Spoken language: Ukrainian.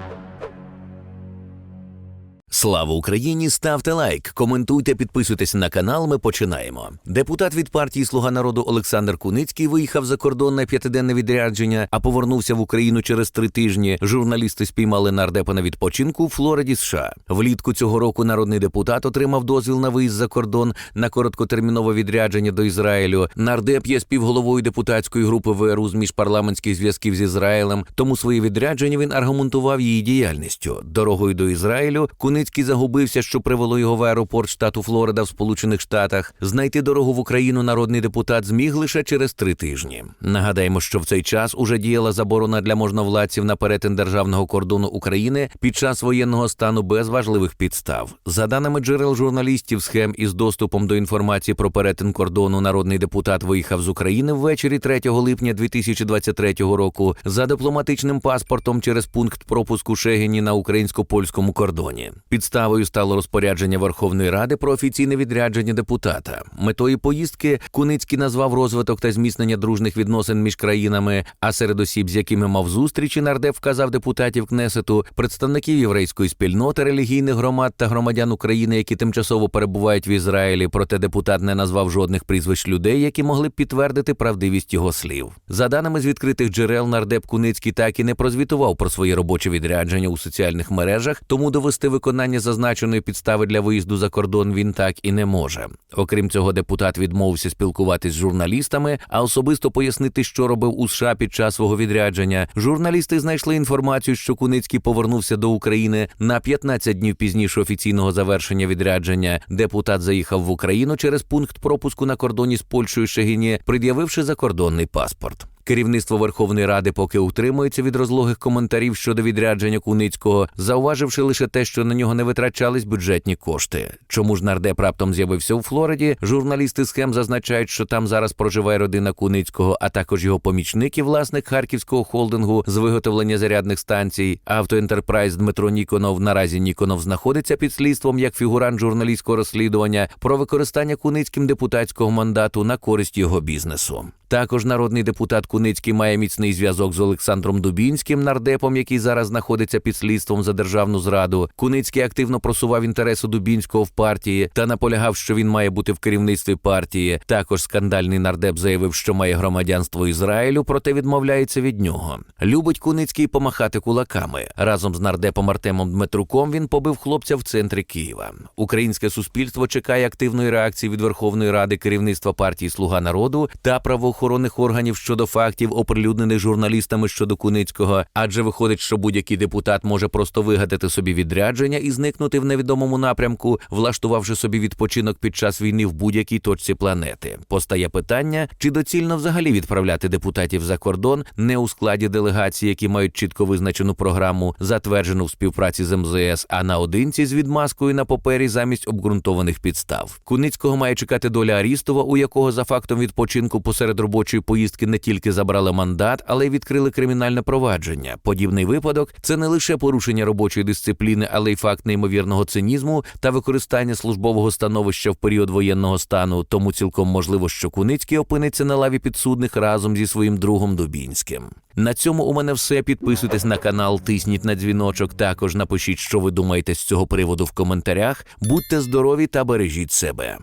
Thank you. Слава Україні! Ставте лайк, коментуйте, підписуйтесь на канал. Ми починаємо. Депутат від партії Слуга народу Олександр Куницький виїхав за кордон на п'ятиденне відрядження, а повернувся в Україну через три тижні. Журналісти спіймали нардепа на відпочинку у Флориді, США. Влітку цього року народний депутат отримав дозвіл на виїзд за кордон на короткотермінове відрядження до Ізраїлю. Нардеп є співголовою депутатської групи ВРУ з міжпарламентських зв'язків з Ізраїлем. Тому своє відрядження він аргументував її діяльністю. Дорогою до Ізраїлю Куницький загубився, що привело його в аеропорт штату Флорида в Сполучених Штатах. Знайти дорогу в Україну народний депутат зміг лише через три тижні. Нагадаємо, що в цей час уже діяла заборона для можновладців на перетин державного кордону України під час воєнного стану без важливих підстав. За даними джерел журналістів, схем із доступом до інформації про перетин кордону, народний депутат виїхав з України ввечері 3 липня 2023 року за дипломатичним паспортом через пункт пропуску Шегені на українсько-польському кордоні. Підставою стало розпорядження Верховної Ради про офіційне відрядження депутата. Метою поїздки Куницький назвав розвиток та зміцнення дружних відносин між країнами. А серед осіб, з якими мав зустрічі, нардеп вказав депутатів Кнесету, представників єврейської спільноти, релігійних громад та громадян України, які тимчасово перебувають в Ізраїлі. Проте депутат не назвав жодних прізвищ людей, які могли б підтвердити правдивість його слів. За даними з відкритих джерел, нардеп Куницький так і не прозвітував про своє робоче відрядження у соціальних мережах, тому довести виконання зазначеної підстави для виїзду за кордон він так і не може. Окрім цього, депутат відмовився спілкуватись з журналістами, а особисто пояснити, що робив у США під час свого відрядження. Журналісти знайшли інформацію, що Куницький повернувся до України на 15 днів пізніше офіційного завершення відрядження. Депутат заїхав в Україну через пункт пропуску на кордоні з Польщею Шегіні, пред'явивши закордонний паспорт. Керівництво Верховної Ради поки утримується від розлогих коментарів щодо відрядження Куницького, зауваживши лише те, що на нього не витрачались бюджетні кошти. Чому ж нардеп раптом з'явився у Флориді? Журналісти схем зазначають, що там зараз проживає родина Куницького, а також його помічник і власник харківського холдингу з виготовлення зарядних станцій. Автоентерпрайз Дмитро Ніконов. Наразі Ніконов знаходиться під слідством як фігурант журналістського розслідування про використання Куницьким депутатського мандату на користь його бізнесу. Також народний депутат Куницький має міцний зв'язок з Олександром Дубінським, нардепом, який зараз знаходиться під слідством за державну зраду. Куницький активно просував інтереси Дубінського в партії та наполягав, що він має бути в керівництві партії. Також скандальний нардеп заявив, що має громадянство Ізраїлю, проте відмовляється від нього. Любить Куницький помахати кулаками. Разом з нардепом Артемом Дмитруком він побив хлопця в центрі Києва. Українське суспільство чекає активної реакції від Верховної Ради керівництва партії Слуга народу та правоохоронних органів щодо фактів, оприлюднених журналістами щодо Куницького, адже виходить, що будь-який депутат може просто вигадати собі відрядження і зникнути в невідомому напрямку, влаштувавши собі відпочинок під час війни в будь-якій точці планети. Постає питання, чи доцільно взагалі відправляти депутатів за кордон не у складі делегацій, які мають чітко визначену програму, затверджену в співпраці з МЗС, а наодинці з відмазкою на папері замість обґрунтованих підстав. Куницького має чекати доля Арістова, у якого за фактом відпочинку посеред робочої поїздки не тільки забрали мандат, але й відкрили кримінальне провадження. Подібний випадок це не лише порушення робочої дисципліни, але й факт неймовірного цинізму та використання службового становища в період воєнного стану. Тому цілком можливо, що Куницький опиниться на лаві підсудних разом зі своїм другом Дубінським. На цьому у мене все. Підписуйтесь на канал, тисніть на дзвіночок. Також напишіть, що ви думаєте з цього приводу в коментарях. Будьте здорові та бережіть себе.